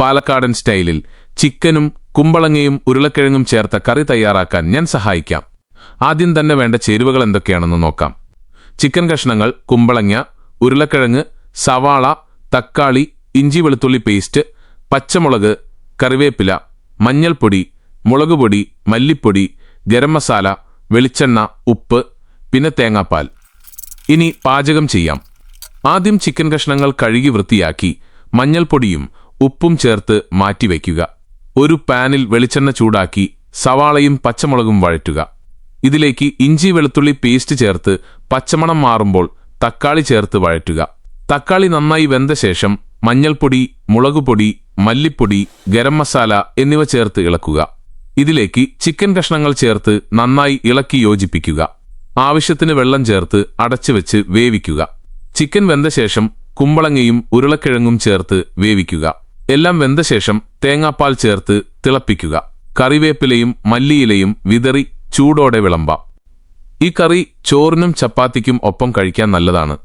പാലക്കാടൻ സ്റ്റൈലിൽ ചിക്കനും കുമ്പളങ്ങയും ഉരുളക്കിഴങ്ങും ചേർത്ത കറി തയ്യാറാക്കാൻ ഞാൻ സഹായിക്കാം. ആദ്യം തന്നെ വേണ്ട ചേരുവകൾ എന്തൊക്കെയാണെന്ന് നോക്കാം. ചിക്കൻ കഷ്ണങ്ങൾ കുമ്പളങ്ങ ഉരുളക്കിഴങ്ങ് സവാള തക്കാളി ഇഞ്ചി വെളുത്തുള്ളി പേസ്റ്റ് പച്ചമുളക് കറിവേപ്പില മഞ്ഞൾപ്പൊടി മുളകുപൊടി മല്ലിപ്പൊടി ഗരം മസാല വെളിച്ചെണ്ണ ഉപ്പ് പിന്നെ തേങ്ങാപ്പാൽ. ഇനി പാചകം ചെയ്യാം. ആദ്യം ചിക്കൻ കഷ്ണങ്ങൾ കഴുകി വൃത്തിയാക്കി മഞ്ഞൾപ്പൊടിയും ഉപ്പും ചേർത്ത് മാറ്റിവെക്കുക. ഒരു പാനിൽ വെളിച്ചെണ്ണ ചൂടാക്കി സവാളയും പച്ചമുളകും വഴറ്റുക. ഇതിലേക്ക് ഇഞ്ചി വെളുത്തുള്ളി പേസ്റ്റ് ചേർത്ത് പച്ചമണം മാറുമ്പോൾ തക്കാളി ചേർത്ത് വഴറ്റുക. തക്കാളി നന്നായി വെന്ത ശേഷം മഞ്ഞൾപ്പൊടി മുളകുപൊടി മല്ലിപ്പൊടി ഗരം മസാല എന്നിവ ചേർത്ത് ഇളക്കുക. ഇതിലേക്ക് ചിക്കൻ കഷ്ണങ്ങൾ ചേർത്ത് നന്നായി ഇളക്കി യോജിപ്പിക്കുക. ആവശ്യത്തിന് വെള്ളം ചേർത്ത് അടച്ചു വെച്ച് വേവിക്കുക. ചിക്കൻ വെന്ത ശേഷം കുമ്പളങ്ങയും ഉരുളക്കിഴങ്ങും ചേർത്ത് വേവിക്കുക. എല്ലാം വെന്ത ശേഷം തേങ്ങാപ്പാൽ ചേർത്ത് തിളപ്പിക്കുക. കറിവേപ്പിലയും മല്ലിയിലയും വിതറി ചൂടോടെ വിളമ്പാം. ഈ കറി ചോറിനും ചപ്പാത്തിക്കും ഒപ്പം കഴിക്കാൻ നല്ലതാണ്.